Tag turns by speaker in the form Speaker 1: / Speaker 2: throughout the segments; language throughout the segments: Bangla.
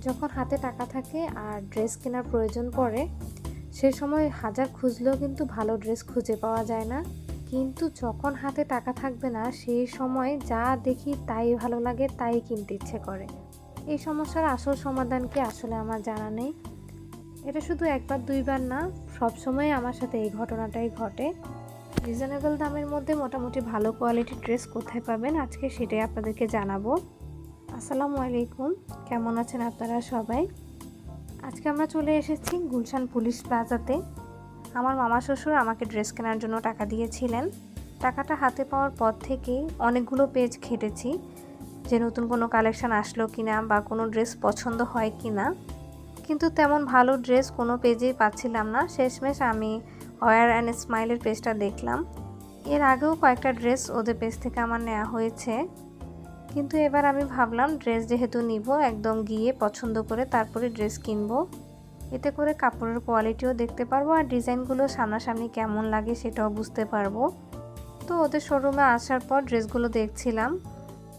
Speaker 1: যখন হাতে টাকা থাকে আর ড্রেস কেনার প্রয়োজন পড়ে, সে সময় হাজার খুঁজলেও কিন্তু ভালো ড্রেস খুঁজে পাওয়া যায় না। কিন্তু যখন হাতে টাকা থাকবে না সেই সময় যা দেখি তাই ভালো লাগে, তাই কিনতে ইচ্ছে করে। এই সমস্যার আসল সমাধান কি আসলে আমার জানা নেই। এটা শুধু একবার, দুইবার না, সব সময় আমার সাথে এই ঘটনাটাই ঘটে। রিজনেবল দামের মধ্যে মোটামুটি ভালো কোয়ালিটির ড্রেস কোথায় পাবেন, আজকে সেটাই আপনাদেরকে জানাব। আসসালামু আলাইকুম। কেমন আছেন আপনারা সবাই? আজকে আমরা চলে এসেছি গুলশান পুলিশ প্লাজাতে। আমার মামা শ্বশুর আমাকে ড্রেস কেনার জন্য টাকা দিয়েছিলেন। টাকাটা হাতে পাওয়ার পর থেকেই অনেকগুলো পেজ ঘেটেছি যে নতুন কোনো কালেকশন আসলো কি না বা কোনো ড্রেস পছন্দ হয় কি না কিন্তু তেমন ভালো ড্রেস কোনো পেজেই পাচ্ছিলাম না। শেষমেশ আমি ওয়ার অ্যান্ড স্মাইলের পেজটা দেখলাম। এর আগেও কয়েকটা ড্রেস ওদের পেজ থেকে আমার নেওয়া হয়েছে। কিন্তু এবার আমি ভাবলাম ড্রেস যেহেতু নিব, একদম গিয়ে পছন্দ করে তারপরে ড্রেস কিনবো। এতে করে কাপড়ের কোয়ালিটিও দেখতে পারব আর ডিজাইনগুলো সামনাসামনি কেমন লাগে সেটাও বুঝতে পারব। তো ওদের শোরুমে আসার পর ড্রেসগুলো দেখছিলাম।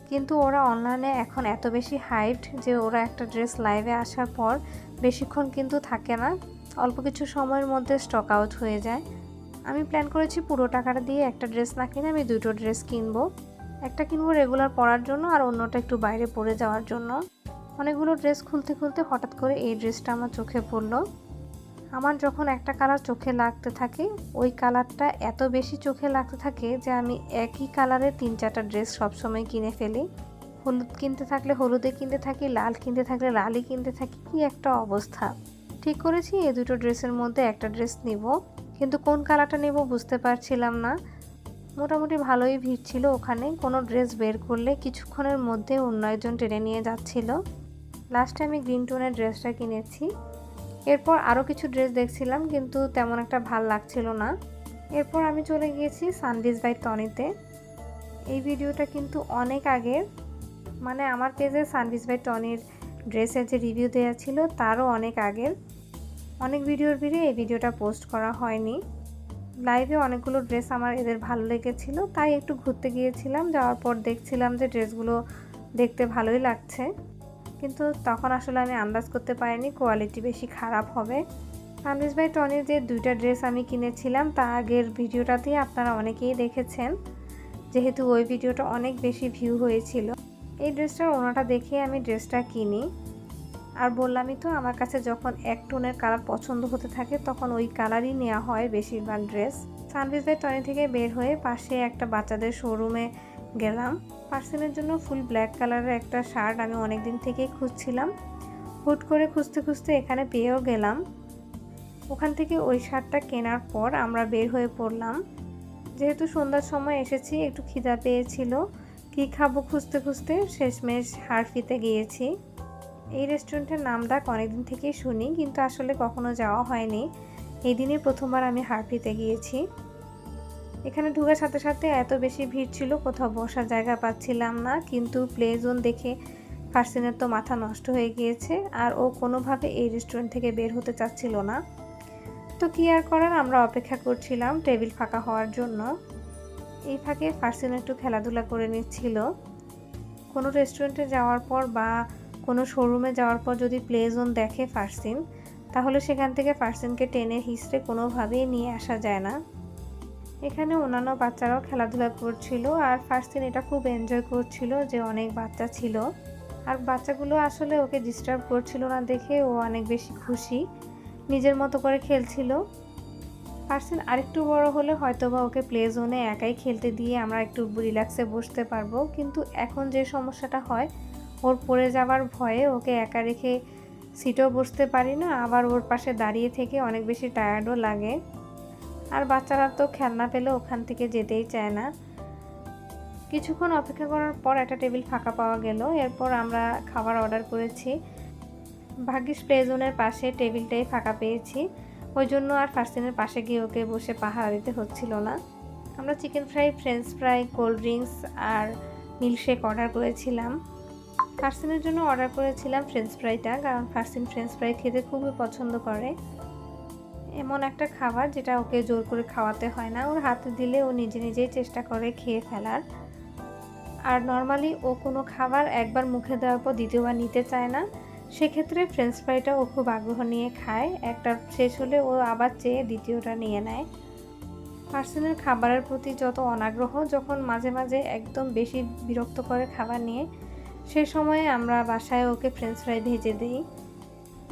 Speaker 1: কিন্তু ওরা অনলাইনে এখন এত বেশি হাইট যে ওরা একটা ড্রেস লাইভে আসার পর বেশিক্ষণ কিন্তু থাকে না। অল্প কিছু সময়ের মধ্যে স্টক আউট হয়ে যায়। আমি প্ল্যান করেছি পুরো টাকাটা দিয়ে একটা ড্রেস না কিনে আমি দুটো ড্রেস কিনবো। একটা কিনবো রেগুলার পরার জন্য আর অন্যটা একটু বাইরে পরে যাওয়ার জন্য। অনেকগুলো ড্রেস খুলতে খুলতে হঠাৎ করে এই ড্রেসটা আমার চোখে পড়ল। আমার যখন একটা কালার চোখে লাগতে থাকে, ওই কালারটা এত বেশি চোখে লাগতে থাকে যে আমি একই কালারের তিন চারটা ড্রেস সবসময় কিনে ফেলি। হলুদ কিনতে থাকলে হলুদে কিনতে থাকি, লাল কিনতে থাকলে লালই কিনতে থাকি, কি একটা অবস্থা। ঠিক করেছি, এই দুটো ড্রেসের মধ্যে একটা ড্রেস নিব। কিন্তু কোন কালারটা নেব বুঝতে পারছিলাম না। মোটামুটি ভালোই ভিড় ছিল ওখানে। কোনো ড্রেস বের করলে কিছুক্ষণের মধ্যে অন্য একজন টেনে নিয়ে যাচ্ছিল। লাস্টে আমি গ্রিন টোনের ড্রেসটা কিনেছি। এরপর আরও কিছু ড্রেস দেখছিলাম, কিন্তু তেমন একটা ভালো লাগছিল না। এরপর আমি চলে গিয়েছি সানবিজ বাই টনিতে এই ভিডিওটা কিন্তু অনেক আগের মানে আমার পেজে সানবিজ বাই টনির ড্রেসের যে রিভিউ দেওয়া ছিল, তারও অনেক আগের। অনেক ভিডিওর ভিড়ে এই ভিডিওটা পোস্ট করা হয়নি। লাইভে অনেকগুলো ড্রেস আমার এদের ভালো লেগেছিল, তাই একটু ঘুরতে গিয়েছিলাম, যাওয়ার পর দেখছিলাম যে ড্রেসগুলো দেখতে ভালোই লাগছে। কিন্তু তখন আসলে আমি আন্দাজ করতে পারিনি কোয়ালিটি বেশি খারাপ হবে। আন্দিজ ভাই টনির যে দুইটা ড্রেস আমি কিনেছিলাম, তা আগের ভিডিওটাতেই আপনারা অনেকেই দেখেছেন। যেহেতু ওই ভিডিওটা অনেক বেশি ভিউ হয়েছিল, এই ড্রেসটার ওনাটা দেখে আমি ড্রেসটা কিনি। আর বললামই তো, আমার কাছে যখন এক টোনের কালার পছন্দ হতে থাকে, তখন ওই কালারই নেওয়া হয় বেশিরভাগ ড্রেস। সানবিজ ভাই টনি থেকে বের হয়ে পাশে একটা বাচ্চাদের শোরুমে গেলাম। পার্সেলের জন্য ফুল ব্ল্যাক কালারের একটা শার্ট আমি অনেক দিন থেকেই খুঁজছিলাম। হুট করে খুঁজতে খুঁজতে এখানে পেয়েও গেলাম। ওখান থেকে ওই শার্টটা কেনার পর আমরা বের হয়ে পড়লাম। যেহেতু সন্ধ্যার সময় এসেছি, একটু খিদা পেয়েছিল। কী খাব খুঁজতে খুঁজতে শেষমেশ হারফিতে গিয়েছি। এই রেস্টুরেন্টের নাম ডাক অনেকদিন থেকেই শুনি, কিন্তু আসলে কখনো যাওয়া হয়নি। এই দিনই প্রথমবার আমি হারফিতে গিয়েছি। এখানে ঢুকার সাথে সাথে এত বেশি ভিড় ছিল, কোথাও বসার জায়গা পাচ্ছিলাম না, কিন্তু প্লে জোন দেখে ফার্সিনের তো মাথা নষ্ট হয়ে গিয়েছে, আর ও কোনোভাবে এই রেস্টুরেন্ট থেকে বের হতে চাচ্ছিল না। তো কি আর করার, আমরা অপেক্ষা করছিলাম টেবিল ফাঁকা হওয়ার জন্য। এই ফাঁকে ফার্সিন একটু খেলাধুলা করে নিচ্ছিল। কোনো রেস্টুরেন্টে যাওয়ার পর বা কোনো শোরুমে যাওয়ার পর যদি প্লে জোন দেখে ফার্সিন, তাহলে সেখান থেকে ফার্সিনকে টেনে হিসড়ে কোনোভাবেই নিয়ে আসা যায় না। এখানে অন্যান্য বাচ্চারাও খেলাধুলা করছিল আর ফার্স্টিন এটা খুব এনজয় করছিল যে অনেক বাচ্চা ছিল। আর বাচ্চাগুলো আসলে ওকে ডিস্টার্ব করছিল না দেখে ও অনেক বেশি খুশি, নিজের মতো করে খেলছিল। ফার্সিন আরেকটু বড় হলে হয়তো বা ওকে প্লে জোনে একাই খেলতে দিয়ে আমরা একটু রিল্যাক্সে বসতে পারব। কিন্তু এখন যে সমস্যাটা হয় ওর পড়ে যাওয়ার ভয়ে ওকে একা রেখে সিটেও বসতে পারি না, আবার ওর পাশে দাঁড়িয়ে থেকে অনেক বেশি টায়ার্ডও লাগে। আর বাচ্চারা তো খেলনা পেলে ওখান থেকে যেতেই চায় না। কিছুক্ষণ অপেক্ষা করার পর একটা টেবিল ফাঁকা পাওয়া গেল, এরপর আমরা খাবার অর্ডার করেছি। ভাগ্যিস প্লেজনের পাশে টেবিলটাই ফাঁকা পেয়েছি, ওই জন্য আর ফার্সিনের পাশে গিয়ে ওকে বসে পাহারা দিতে হচ্ছিল না। আমরা chicken fry, French fry, cold drinks আর মিল্কশেক অর্ডার করেছিলাম। ফার্সিনের জন্য অর্ডার করেছিলাম ফ্রেঞ্চ ফ্রাইটা কারণ ফার্সিন ফ্রেঞ্চ ফ্রাই খেতে খুবই পছন্দ করে। এমন একটা খাবার যেটা ওকে জোর করে খাওয়াতে হয় না, ওর হাতে দিলে ও নিজে নিজেই চেষ্টা করে খেয়ে ফেলার। আর নর্মালি ও কোনো খাবার একবার মুখে দেওয়ার পর দ্বিতীয়বার নিতে চায় না। সেক্ষেত্রে ফ্রেঞ্চ ফ্রাইটা ও খুব আগ্রহ নিয়ে খায়, একটা শেষ হলে ও আবার চেয়ে দ্বিতীয়টা নিয়ে নেয়। পার্সনের খাবারের প্রতি যত অনাগ্রহ, যখন মাঝে মাঝে একদম বেশি বিরক্ত করে খাবার নিয়ে সেই সময়ে আমরা বাসায় ওকে ফ্রেঞ্চ ফ্রাই ভেজে দিই।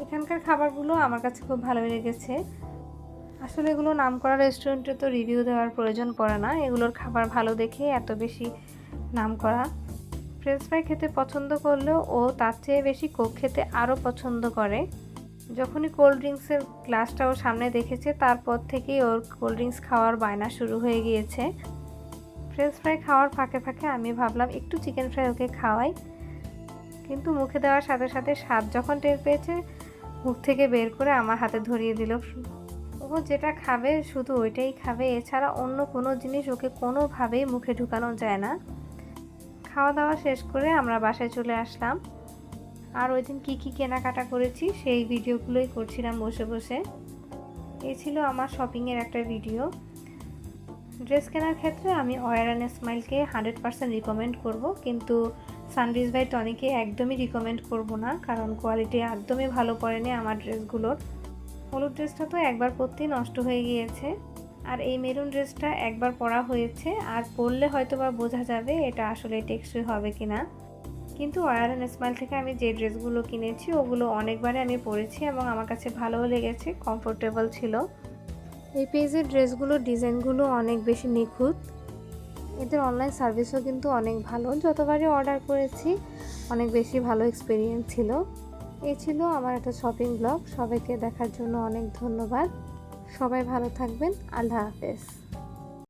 Speaker 1: এখানকার খাবারগুলো আমার কাছে খুব ভালো লেগেছে। আসলে এগুলো নাম করা রেস্টুরেন্টে তো রিভিউ দেওয়ার প্রয়োজন পড়ে না। এগুলোর খাবার ভালো দেখে এত বেশি নাম করা ফ্রেঞ্চ ফ্রাই খেতে পছন্দ করলেও ও তার চেয়ে বেশি কোক খেতে আরও পছন্দ করে। যখনই কোল্ড ড্রিঙ্কসের গ্লাসটা ওর সামনে দেখেছে, তারপর থেকেই ওর কোল্ড ড্রিঙ্কস খাওয়ার বায়না শুরু হয়ে গিয়েছে। ফ্রেঞ্চ ফ্রাই খাওয়ার ফাঁকে ফাঁকে আমি ভাবলাম, একটু চিকেন ফ্রাই ওকে খাওয়াই। কিন্তু মুখে দেওয়ার সাথে সাথে স্বাদ যখন টের পেয়েছে, মুখ থেকে বের করে আমার হাতে ধরিয়ে দিল। ও যেটা খাবে শুধু ওইটাই খাবে, এছাড়া অন্য কোনো জিনিস ওকে কোনোভাবেই মুখে ঢুকানো যায় না। খাওয়া দাওয়া শেষ করে আমরা বাসায় চলে আসলাম। আর ওই দিন কী কী কেনাকাটা করেছি সেই ভিডিওগুলোই করছিলাম বসে বসে। এই ছিল আমার শপিংয়ের একটা ভিডিও। ড্রেস কেনার ক্ষেত্রে আমি অয়ার অ্যান্ড স্মাইলকে হান্ড্রেড পার্সেন্ট রিকমেন্ড করব, কিন্তু সানরিজ বাই টনিকে একদমই রিকমেন্ড করব না, কারণ কোয়ালিটি একদমই ভালো পড়েনি আমার ড্রেসগুলোর হলুদ ড্রেসটা তো একবার পরতেই নষ্ট হয়ে গিয়েছে। আর এই মেরুন ড্রেসটা একবার পরা হয়েছে, আর পরলে হয়তো বা বোঝা যাবে এটা আসলে টেকসই হবে কি না কিন্তু অয়ার অ্যান্ড স্মাইল থেকে আমি যে ড্রেসগুলো কিনেছি, ওগুলো অনেকবারই আমি পরেছি এবং আমার কাছে ভালোও লেগেছে কমফোর্টেবল ছিল। এই পেজের ড্রেসগুলোর ডিজাইনগুলো অনেক বেশি নিখুঁত। এদের অনলাইন সার্ভিসও কিন্তু অনেক ভালো। যতবারই অর্ডার করেছি, অনেক বেশি ভালো এক্সপিরিয়েন্স ছিল। এই ছিল আমার একটা শপিং ব্লগ সবাইকে দেখার জন্য অনেক ধন্যবাদ। সবাই ভালো থাকবেন। আল্লাহ হাফেজ।